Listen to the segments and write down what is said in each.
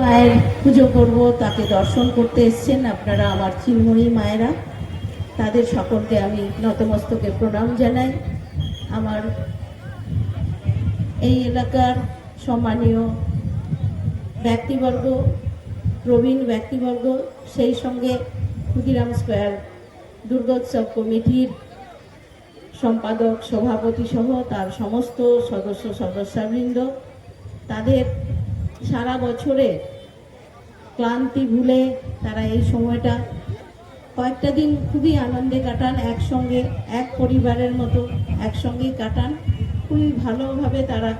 মায়ের পুজো করব, তাকে দর্শন করতে এসছেন আপনারা আমার চিন্ময়ী মায়েরা। তাদের সকলকে আমি নতমস্তকে প্রণাম জানাই। আমার এই এলাকার সম্মানীয় ব্যক্তিবর্গ, প্রবীণ ব্যক্তিবর্গ, সেই সঙ্গে ক্ষুদিরাম স্কোয়ার দুর্গোৎসব কমিটির সম্পাদক, সভাপতি সহ তার সমস্ত সদস্য, সদস্যবৃন্দ, তাদের সারা বছরে ক্লান্তি ভুলে তারা এই সময়টা কয়েকটা দিন খুবই আনন্দে কাটান, একসঙ্গে, এক পরিবারের মতো একসঙ্গেই কাটান। খুবই ভালোভাবে তারা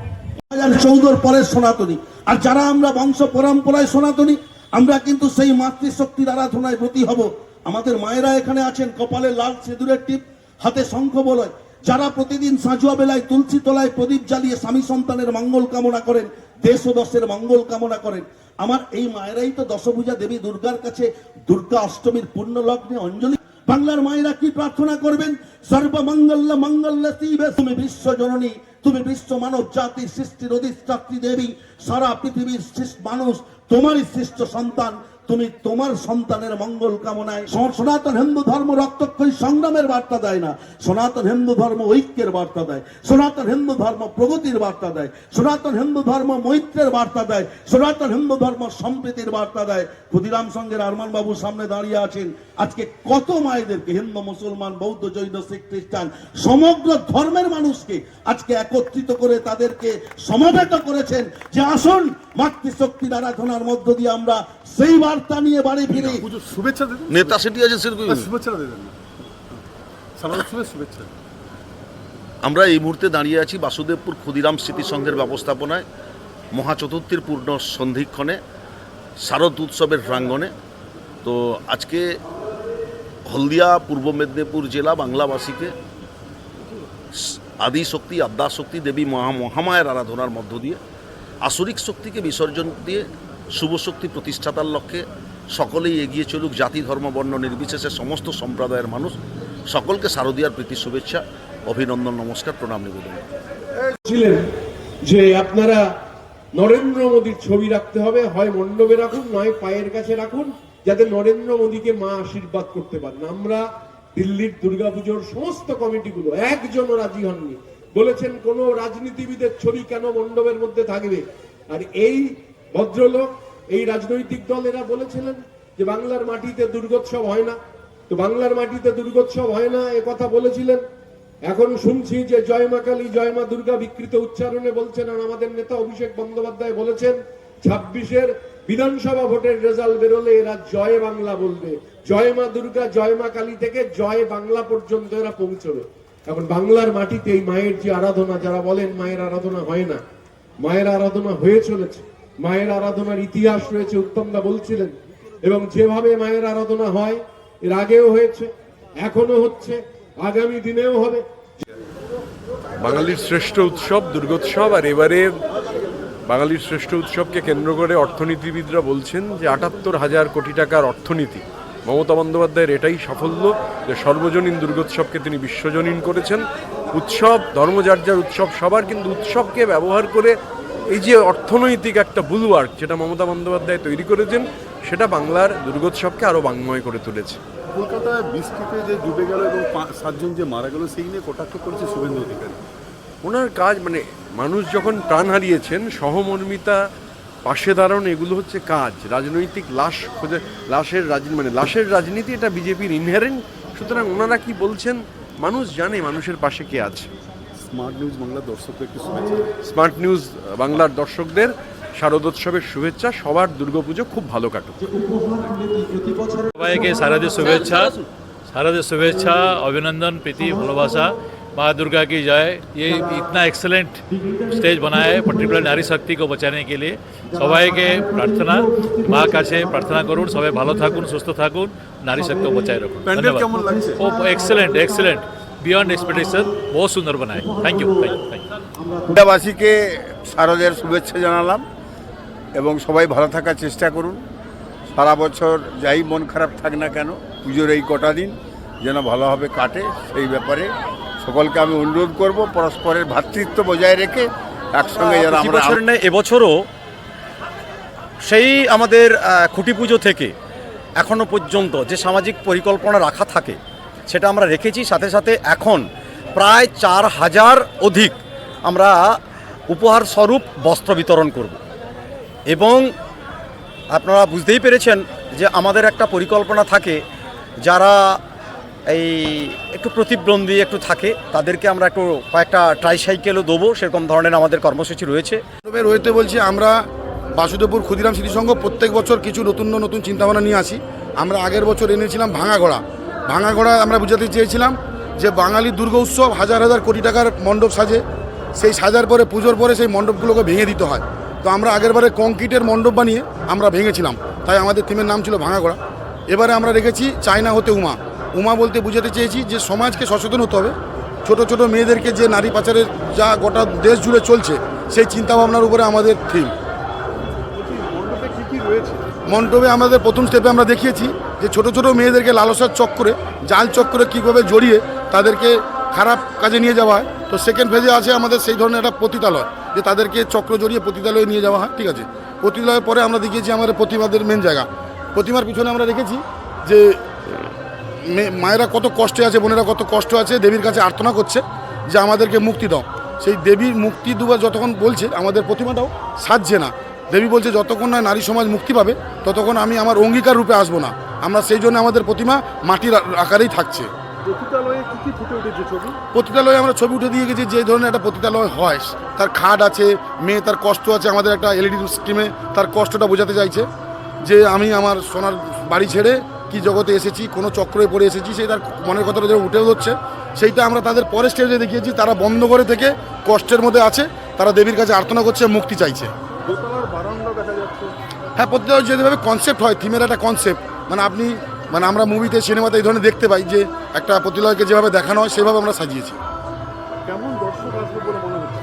হাজার চৌদ্দর পরের সনাতনী। আর যারা আমরা বংশ পরম্পরায় সনাতনী, আমরা কিন্তু সেই মাতৃশক্তির আরাধনায় ব্রতী হব। আমাদের মায়েরা এখানে আছেন, কপালে লাল সিঁদুরের টিপ, হাতে শঙ্খ বলয়। যারা প্রতিদিন সাঁজুয়া বেলায় তুলসী তলায় প্রদীপ জ্বালিয়ে স্বামী সন্তানের মঙ্গল কামনা করেন দেশ ও দশের মঙ্গল কামনা করেন। আমার এই মায়েরাই তো দশভূজা দেবী দুর্গার কাছে দুর্গা অষ্টমীর পূর্ণ লগ্নে অঞ্জলি। বাংলার মায়েরা কি প্রার্থনা করবেন? সর্বমঙ্গল্য মঙ্গল্য শিবে তুমি বিশ্ব জননী, তুমি বিশ্ব মানব জাতির সৃষ্টির অধিষ্ঠাত্রী দেবী। সারা পৃথিবীর মানুষ, তোমারই সৃষ্ট সন্তান। তুমি তোমার সন্তানের মঙ্গল কামনায় সনাতন হিন্দু ধর্ম রক্তক্ষয়ী সংগ্রামের বার্তা দেয় না। সনাতন হিন্দু ধর্ম ঐক্যের বার্তা দেয়। সনাতন হিন্দু ধর্ম প্রগতির বার্তা দেয়। সনাতন হিন্দু ধর্ম মৈত্রের বার্তা দেয়। সনাতন হিন্দু ধর্ম সম্প্রীতির বার্তা দেয়। ক্ষুদিরাম সঙ্গের আরমান বাবু সামনে দাঁড়িয়ে আছেন। আজকে কত মায়েদেরকে, হিন্দু, মুসলমান, বৌদ্ধ, জৈন, শিখ, খ্রিস্টান, সমগ্র ধর্মের মানুষকে আজকে একত্রিত করে তাদেরকে সমাবেত করেছেন যে আসুন, মাতৃশক্তির আরাধনার মধ্য দিয়ে আমরা সেই বার্তা নিয়ে বাড়ি ফিরি। শুভেচ্ছা দিন নেতা সেটি আছে সেরকম শুভেচ্ছা দিলেন না। সারা বছরের শুভেচ্ছা। আমরা এই মুহূর্তে দাঁড়িয়ে আছি বাসুদেবপুর ক্ষুদিরাম স্মৃতি সংঘের ব্যবস্থাপনায় মহাচতুর্থীর পূর্ণ সন্ধিক্ষণে শারদ উৎসবের প্রাঙ্গণে। তো আজকে হলদিয়া পূর্ব মেদিনীপুর জেলা বাংলাবাসীকে স- আদি শক্তি আদ্যা শক্তি দেবী মহা মহামায়ের আরাধনার মধ্য দিয়ে আসরিক শক্তিকে বিসর্জন দিয়ে শুভ শক্তি প্রতিষ্ঠাতার লক্ষ্যে সকলেই এগিয়ে চলুক, জাতি, ধর্ম, বর্ণ, নির্বিশেষে সমস্ত সম্প্রদায়ের মানুষ। সকলকে শারদীয়ার প্রীতি, শুভেচ্ছা, অভিনন্দন, নমস্কার, প্রণাম, নিবেদন। ছিলেন যে আপনারা নরেন্দ্র মোদীর ছবি রাখতে হবে, হয় মণ্ডপে রাখুন, নয় পায়ের কাছে রাখুন, যাতে নরেন্দ্র মোদীকে মা আশীর্বাদ করতে পারেন। আমরা দিল্লির দুর্গাপুজোর সমস্ত কমিটিগুলো একজনও রাজি হননি। বলেছেন কোন রাজনীতিবিদের ছবি কেন মণ্ডপের মধ্যে থাকবে? আর এই ভদ্রলোক, এই রাজনৈতিক দল এরা বলেছিলেন যে বাংলার মাটিতে দুর্গোৎসব হয় না। তো বাংলার মাটিতে দুর্গোৎসব হয় না, এ কথা বলেছিলেন। এখন শুনছি যে জয় মা কালী, জয় মা দুর্গা বিকৃত উচ্চারণে বলছেন আর আমাদের নেতা অভিষেক বন্দ্যোপাধ্যায় বলেছেন, ছাব্বিশের বিধানসভা ভোটের রেজাল্ট বেরোলে এরা জয় বাংলা বলবে। জয় মা দুর্গা, জয় মা কালী থেকে জয় বাংলা পর্যন্ত এরা পৌঁছবে। এখন বাংলার মাটিতে এই মায়ের যে আরাধনা, যারা বলেন মায়ের আরাধনা হয় না, মায়ের আরাধনা হয়ে চলেছে। মায়ের আরাধনার ইতিহাস রয়েছে, উত্তমদা বলছিলেন। এবং যেভাবে মায়ের আরাধনা হয়, এর আগেও হয়েছে এখনও হচ্ছে, আগামী দিনেও হবে। বাঙালির শ্রেষ্ঠ উৎসব দুর্গোৎসব, আর এবারে বাঙালির শ্রেষ্ঠ উৎসবকে কেন্দ্র করে অর্থনীতিবিদরা বলছেন যে আটাত্তর হাজার কোটি টাকার অর্থনীতি। মমতা বন্দ্যোপাধ্যায়ের এটাই সাফল্য যে সর্বজনীন দুর্গোৎসবকে তিনি বিশ্বজনীন করেছেন। উৎসব ধর্মযার্যার উৎসব, সবার কিন্তু উৎসবকে ব্যবহার করে এই যে অর্থনৈতিক একটা বুলওয়ার্ক যেটা মমতা বন্দ্যোপাধ্যায় তৈরি করেছেন সেটা বাংলার দুর্গোৎসবকে আরও বাংময় করে তুলেছে। কলকাতায় বৃষ্টিতে যে ডুবে গেল এবং সাতজন যে মারা গেল সেই নিয়ে কটাক্ষ করেছে শুভেন্দু অধিকারী? ওনার কাজ মানে মানুষ যখন প্রাণ হারিয়েছেন সহমর্মিতা পাশে দাঁড়ানো এগুলো হচ্ছে কাজ। রাজনৈতিক লাশ খোঁজে লাশের রাজ মানে লাশের রাজনীতি এটা বিজেপির ইনহেরেন্ট সুতরাং ওনারা কি বলছেন মানুষ জানে মানুষের পাশে কে আছে। স্মার্ট নিউজ বাংলার দর্শকদের একটু শুভেচ্ছা স্মার্ট নিউজ বাংলার দর্শকদের শারদোৎসবের শুভেচ্ছা সবার দুর্গাপুজো খুব ভালো কাটুক সবাইকে শারদীয় শুভেচ্ছা শারদীয় শুভেচ্ছা অভিনন্দন প্রীতি ভালোবাসা माँ दुर्गा की जय ये इतना एक्सेलेंट स्टेज बनाया है पर्टिकुलर नारी शक्ति को बचाने के लिए সবাইকে প্রার্থনা মা কাছে প্রার্থনা করুন সবাই ভালো থাকুন সুস্থ থাকুন নারী শক্তি বজায় রাখুন প্যান্ডেল ধন্যবাদ কেমন লাগছে? ও এক্সেলেন্ট এক্সেলেন্ট বিয়ন্ড এক্সপেকটেশন বহুত সুন্দর বানায়। Thank you thank you thank শারদের শুভেচ্ছা জানালাম এবং সবাই ভালো থাকার চেষ্টা করুন। সারা বছর যাই মন খারাপ থাক না কেন পুজোর এই কটা দিন যেন ভালোভাবে কাটে সেই ব্যাপারে সকলকে আমি অনুরোধ করব পরস্পরের ভ্রাতৃত্ব বজায় রেখে একসঙ্গে যেন আমরা এবছরও সেই আমাদের খুঁটি পুজো থেকে এখনও পর্যন্ত যে সামাজিক পরিকল্পনা রাখা থাকে সেটা আমরা রেখেছি। সাথে সাথে এখন প্রায় চার হাজার অধিক আমরা উপহার স্বরূপ বস্ত্র বিতরণ করব। এবং আপনারা বুঝতেই পেরেছেন যে আমাদের একটা পরিকল্পনা থাকে, যারা এই একটু প্রতিবন্ধী একটু থাকে, তাদেরকে আমরা একটু কয়েকটা ট্রাইসাইকেলও দেবো, সেরকম ধরনের আমাদের কর্মসূচি রয়েছে। রয়েতে বলছি, আমরা বাসুদেবপুর ক্ষুদিরাম স্মৃতি সংঘ প্রত্যেক বছর কিছু নতুন নতুন চিন্তাভাবনা নিয়ে আসি। আমরা আগের বছর এনেছিলাম ভাঙা ঘোড়া ভাঙা ঘোড়া আমরা বুঝাতে চেয়েছিলাম যে বাঙালি দুর্গা উৎসব হাজার হাজার কোটি টাকার মণ্ডপ সাজে, সেই সাজার পরে, পুজোর পরে সেই মণ্ডপগুলোকে ভেঙে দিতে হয়। তো আমরা আগেরবারে কংক্রিটের মণ্ডপ বানিয়ে আমরা ভেঙেছিলাম। তাই আমাদের থিমের নাম ছিল ভাঙা ঘোড়া এবারে আমরা রেখেছি চায়না হতে উমা। উমা বলতে বুঝাতে চেয়েছি যে সমাজকে সচেতন হতে হবে। ছোট ছোট মেয়েদেরকে যে নারী পাচারের যা গোটা দেশ জুড়ে চলছে, সেই চিন্তাভাবনার উপরে আমাদের থিম। রয়েছে? মণ্ডপে আমাদের প্রথম স্টেপে আমরা দেখিয়েছি যে ছোট ছোট মেয়েদেরকে লালসার চক্করে, জাল চক্করে কীভাবে জড়িয়ে তাদেরকে খারাপ কাজে নিয়ে যাওয়া হয়। তো সেকেন্ড ফেজে আছে আমাদের সেই ধরনের একটা পতিতালয় যে তাদেরকে চক্র জড়িয়ে পতিতালয়ে নিয়ে যাওয়া হয়, ঠিক আছে? পতিতালয়ের পরে আমরা দেখিয়েছি আমাদের প্রতিমাদের মেন জায়গা। প্রতিমার পিছনে আমরা রেখেছি যে মায়েরা কত কষ্টে আছে, বোনেরা কত কষ্ট আছে, দেবীর কাছে আর্থনা করছে যে আমাদেরকে মুক্তি দাও। সেই দেবীর মুক্তি দুবার যতক্ষণ বলছে, আমাদের প্রতিমাটাও সাজছে না। দেবী বলছে যতক্ষণ না নারী সমাজ মুক্তি পাবে ততক্ষণ আমি আমার অঙ্গীকার রূপে আসব না। আমরা সেই জন্য আমাদের প্রতিমা মাটির আকারেই থাকছে। পতিতালয়ে আমরা ছবি উঠে দিয়ে গেছি যে ধরনের একটা পতিতালয় হয়। তার খাট আছে মেয়ে তার কষ্ট আছে আমাদের একটা এলইডি স্কিমে তার কষ্টটা বোঝাতে চাইছে। যে আমি আমার সোনার বাড়ি ছেড়ে কি জগতে এসেছি কোনো চক্রে পড়ে এসেছি সেই তার মনের কথাটা যে উঠে হচ্ছে সেইটা আমরা তাদের পরের স্টেজে দেখিয়েছি। তারা বন্ধ করে থেকে কষ্টের মধ্যে আছে তারা দেবীর কাছে আর্তনা করছে মুক্তি চাইছে। হ্যাঁ প্রত্যেক যেভাবে কনসেপ্ট হয় থিমের একটা কনসেপ্ট মানে আপনি মানে আমরা মুভিতে সিনেমাতে এই ধরনের দেখতে পাই যে একটা প্রতিলয়কে যেভাবে দেখানো হয় সেভাবে আমরা সাজিয়েছি। কেমন দর্শক আসবে বলে মনে হচ্ছে?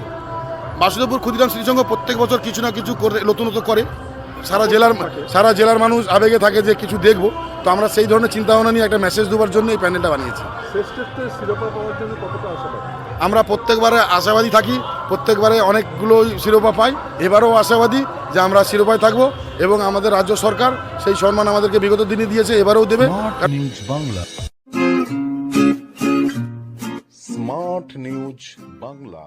বাসুদেবপুর ক্ষুদিরাম স্মৃতিসংঘ প্রত্যেক বছর কিছু না কিছু করে নতুনত্ব করে। সারা জেলার সারা জেলার মানুষ আবেগে থাকে যে কিছু দেখব। তো আমরা সেই ধরনের চিন্তাভাবনা নিয়ে একটা মেসেজ দেওয়ার জন্য এই প্যানেলটা বানিয়েছি। শ্রেষ্ঠত্বের শিরোপা পাওয়ার জন্য কতটা আশাবাদ? আমরা প্রত্যেকবারে আশাবাদী থাকি প্রত্যেকবারে অনেকগুলো শিরোপা পাই। এবারও আশাবাদী যে আমরা শিরোপায় থাকব এবং আমাদের রাজ্য সরকার সেই সম্মান আমাদেরকে বিগত দিনে দিয়েছে এবারেও দেবে। News Bangla. Smart news Bangla.